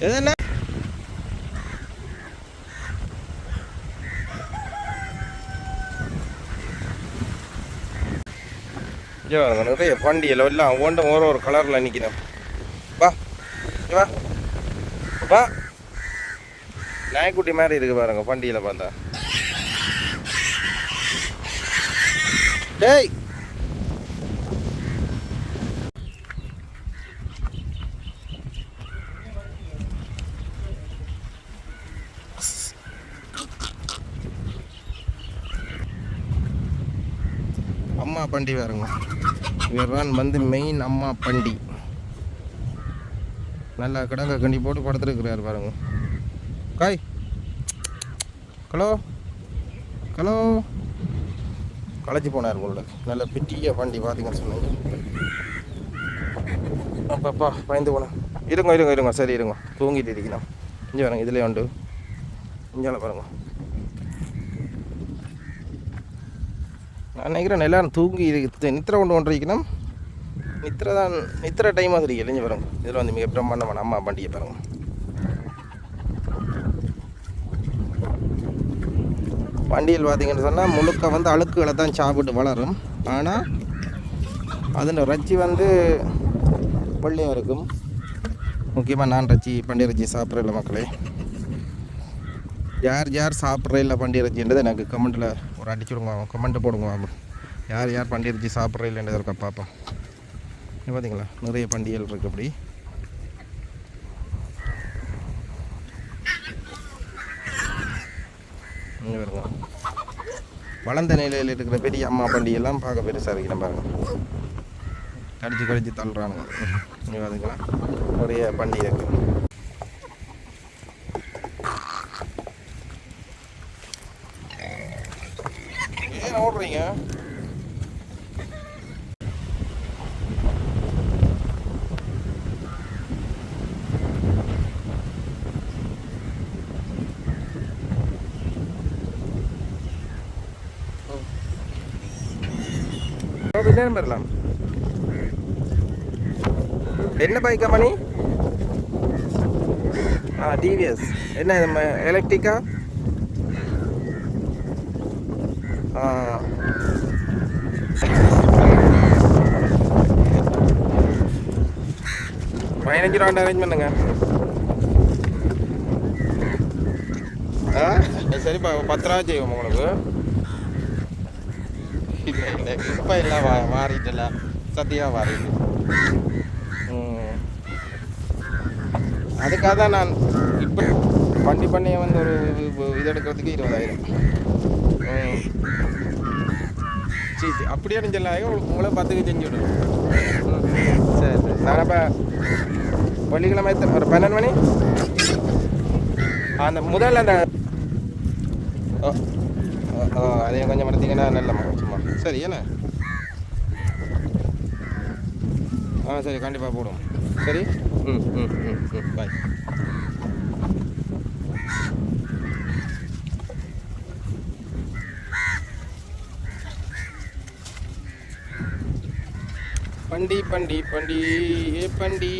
எது என்ன நிறைய வண்டியில் எல்லாம் ஒவ்வொன்றும் ஒரு ஒரு கலரில் நிற்கிறேன் வா வா. வா. நாய்க்குட்டி மாதிரி இருக்கு பாருங்க வண்டியில் பார்த்தா. டேய்! அம்மா பண்டி வேறுங்க இவர்தான் வந்து மெயின் அம்மா பண்டி. நல்லா கிடங்க கண்டி போட்டு படுத்துருக்கிறார் பாருங்க. காய். ஹலோ. ஹலோ. களைச்சி போனார் உங்களோட நல்ல பிட்டிய வண்டி பார்த்தீங்கன்னு சொன்னீங்க. அப்பப்பா பயந்து போனேன் இருங்க இருங்க இருங்க. சரி இருங்க. தூங்கிட்டு இருக்கணும். இங்கே வரங்க இதுலேயே உண்டு. இங்கே பாருங்க. நான் நினைக்கிறேன் எல்லாரும் தூங்கி இது நித்திர கொண்டு கொண்டு நித்திர தான் நித்திர டைம் மாதிரி இளைஞ்சு பாருங்க. இதில் வந்து மிக பிரம்மாண்டமான அம்மா வண்டியை பாருங்க. வண்டியில் பார்த்தீங்கன்னு சொன்னால் முழுக்க வந்து அழுக்குகளை தான் சாப்பிட்டு வளரும். ஆனால் அதில் ரச்சி வந்து வெள்ளையாக இருக்கும். முக்கியமாக நான் ரச்சி பண்டிகை ரச்சி சாப்பிட்ற மக்களே. யார் யார் சாப்பிட்றதில்ல பண்டி எனக்கு கமெண்ட்டில் ஒரு அடிச்சு விடுங்க கமெண்ட்டு போடுங்க யார் யார் பண்டி ரச்சி சாப்பிட்றதில்லன்றது இருக்க பார்ப்போம் பார்த்தீங்களா நிறைய பண்டிகைகள் இருக்குது அப்படி. வருங்க வளர்ந்த நிலையில் இருக்கிற பெரிய அம்மா பண்டிகைலாம் பார்க்க பெருசாக இருக்கிற பாருங்க கடிச்சு கடிச்சு தள்ளுறானுங்க. இங்கே பார்த்தீங்களா நிறைய பண்டிகை இருக்குது ஏன் ஓடுறீங்க? நேரம் வரலாம் என்ன பைக்கா மணி? ஆ டிவிஎஸ் என்ன எலக்ட்ரிக்கா ஆ பதினஞ்சு ரூபா அரேஞ்ச் பண்ணுங்க. ஆ? சரிப்பா பத்து ரூபா செய்வோம் உங்களுக்கு. இல்லை இல்லை இப்போ எல்லாம் வா மாறிட்டல. சத்தியாக மாறிட்டு. அதுக்காக தான் நான் இப்போ வண்டி பண்ணையை வந்து ஒரு இது- எடுக்கிறதுக்கு இருபதாயிரம். சரி சரி அப்படியே சொல்லாங்க உங்களை பத்துக்கு செஞ்சு விடுவேன் ம். சரி. சரி நான் அப்போ வெள்ளிக்கிழமை ஒரு பன்னெண்டு மணி? அந்த முதல்ல அந்த அதையும் கொஞ்சம் மறந்தீங்கன்னா நல்லம்மா சும்மா. சரி என்ன? ஆ சரி கண்டிப்பாக போடுவோம் சரி? ம் ம் ம் ம். பாய் பண்டி பண்டி பண்டி பண்டி